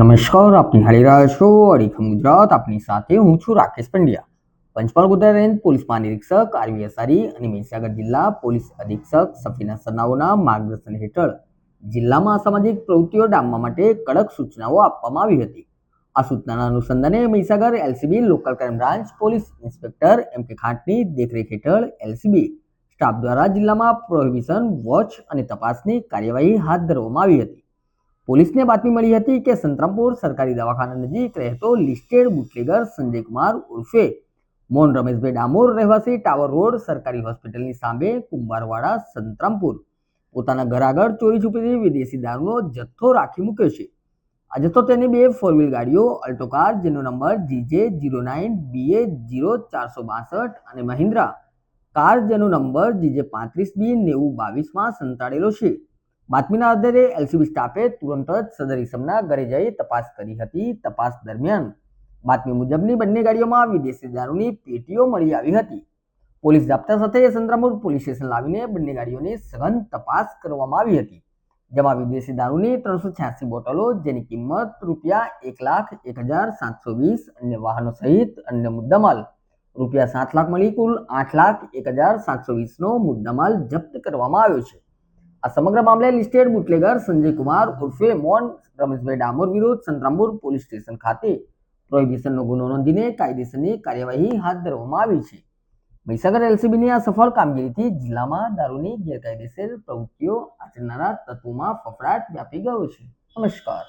નમસ્કાર આપ નિહાળી રહ્યા છો, અડીખમ ગુજરાત, આપની સાથે હું છું રાકેશ પંડ્યા. પંચમહાલ ગુજરાત રેન્જ પોલીસ મહાનિરીક્ષક આરવી અસારી અને મહીસાગર જિલ્લા પોલીસ અધિક્ષક સફીના સરનાઓના માર્ગદર્શન હેઠળ જિલ્લામાં અસામાજિક પ્રવૃત્તિઓ ડામવા માટે કડક સૂચનાઓ આપવામાં આવી હતી. આ સૂચનાના અનુસંધાને Mahisagar LCB local crime branch police inspector M K ખાંટની દેખરેખ હેઠળ એલસીબી સ્ટાફ દ્વારા જિલ્લામાં પ્રોહિબિશન, વોચ અને તપાસની કાર્યવાહી હાથ ધરવામાં આવી હતી. પોલીસને બાતમી મળી હતી કે સંતરામપુર સરકારી દવાખાના નજીક રહેતો લિસ્ટેડ બુટલેગર સંજય કુમાર ઉર્ફે મોન રમેશભાઈ ડામોર રહેવાસી ટાવર રોડ સરકારી હોસ્પિટલની સામે કુંભારવાડા, સંતરામપુર. પોતાના ઘર આગળ ચોરી છુપીથી વિદેશી દારૂનો જથ્થો રાખી મૂક્યો છે. આ જથ્થો તેની બે ફોર વ્હીલ ગાડીઓ અલ્ટો કાર જેનો number GJ zero nine BA zero ચારસો બાસઠ અને મહિન્દ્રા. કાર જેનો નંબર જીજે પાંત્રીસ બી નેવું બાવીસમાં સંતાડેલો છે. બાતમીના આધારે એલસીબી સ્ટાફે તુરંત જ સદર ઇસમના ઘરે જઈ તપાસ કરી હતી. તપાસ દરમિયાન બાતમી મુજબની બંને ગાડીઓમાં વિદેશી દારૂની પેટીઓ મળી આવી હતી. પોલીસ જાપ્તા સાથે સંતરામપુર પોલીસ સ્ટેશન લાવીને બંને ગાડીઓની સઘન તપાસ કરવામાં આવી હતી. જેમાં વિદેશી દારૂની ત્રણસો છ્યાસી બોટલો, જેની કિંમત રૂપિયા એક લાખ એક હજાર સાતસો વીસ અન્ય વાહનો સહિત અન્ય મુદ્દામાલ, રૂપિયા સાત લાખ મળી કુલ આઠ લાખ એક હજાર સાતસો વીસનો મુદ્દામાલ જપ્ત કરવામાં આવ્યો છે. આ સમગ્ર મામલે લિસ્ટેડ બુટલેગર સંજય કુમાર ઉર્ફે મોન, રમેશભાઈ ડામોર વિરુદ્ધ સંતરામપુર પોલીસ સ્ટેશન ખાતે પ્રોહિબિશનનો ગુનો નોંધીને કાયદેસરની કાર્યવાહી હાથ ધરવામાં આવી છે. મહીસાગર એલસીબીની આ સફળ કામગીરીથી જિલ્લામાં દારૂની ગેરકાયદેસર પ્રવૃત્તિઓ આચરનારા તત્વોમાં ફફડાટ વ્યાપી ગયો છે. નમસ્કાર.